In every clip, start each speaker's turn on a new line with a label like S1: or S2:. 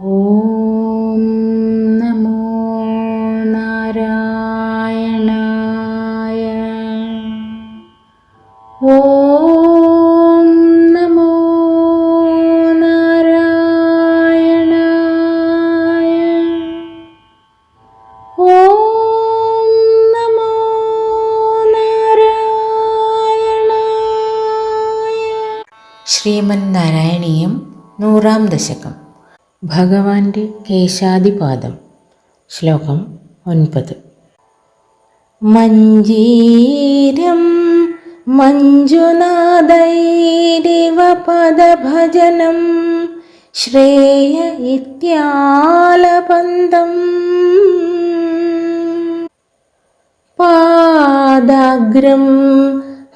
S1: ഓം നമോ നാരായണായ. ഓം നമോ നാരായണായ. ഓം നമോ നാരായണായ. ശ്രീമൻ നാരായണീയം നൂറാം ദശകം. ഭഗവാന്റെ കേശാദിപാദം ശ്ലോകം ഒൻപത്. മഞ്ജീരം മഞ്ജുനാഥൈരിവ പദഭജനം ശ്രേയ ഇത്യാലപന്തം പാദാഗ്രം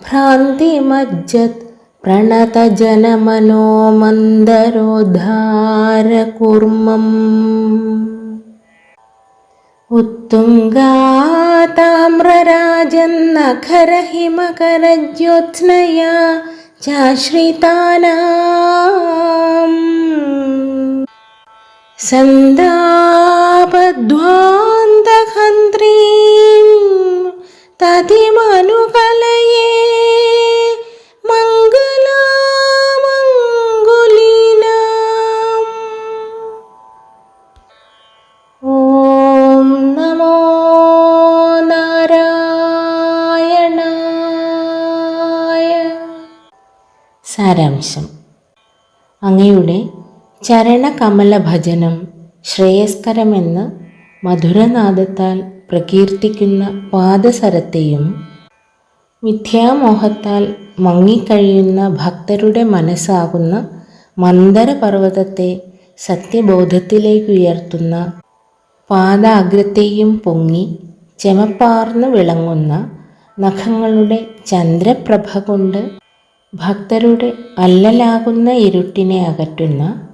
S1: ഭ്രാന്തിമജ്ജത് प्रणतजनमनोमन्दरोद्धार कुर्म उत्तुङ्गा ताम्रराजन्नखरहिमकरज्योत्स्नया च श्रिताना സാരാംശം. അങ്ങയുടെ ചരണകമല ഭജനം ശ്രേയസ്കരമെന്ന് മധുരനാദത്താൽ പ്രകീർത്തിക്കുന്ന പാദസരത്തെയും മിഥ്യാമോഹത്താൽ മങ്ങിക്കഴിയുന്ന ഭക്തരുടെ മനസ്സാകുന്ന മന്ദരപർവതത്തെ സത്യബോധത്തിലേക്കുയർത്തുന്ന പാദാഗ്രത്തെയും പൊങ്ങി ചെമപ്പാർന്നു വിളങ്ങുന്ന നഖങ്ങളുടെ ചന്ദ്രപ്രഭ കൊണ്ട് ഭക്തരുടെ അല്ലലാകുന്ന ഇരുട്ടിനെ അകറ്റുന്ന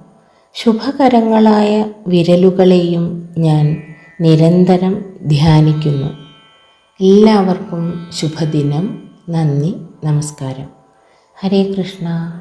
S1: ശുഭകരങ്ങളായ വിരലുകളെയും ഞാൻ നിരന്തരം ധ്യാനിക്കുന്നു. എല്ലാവർക്കും ശുഭദിനം. നന്ദി. നമസ്കാരം. ഹരേ കൃഷ്ണ.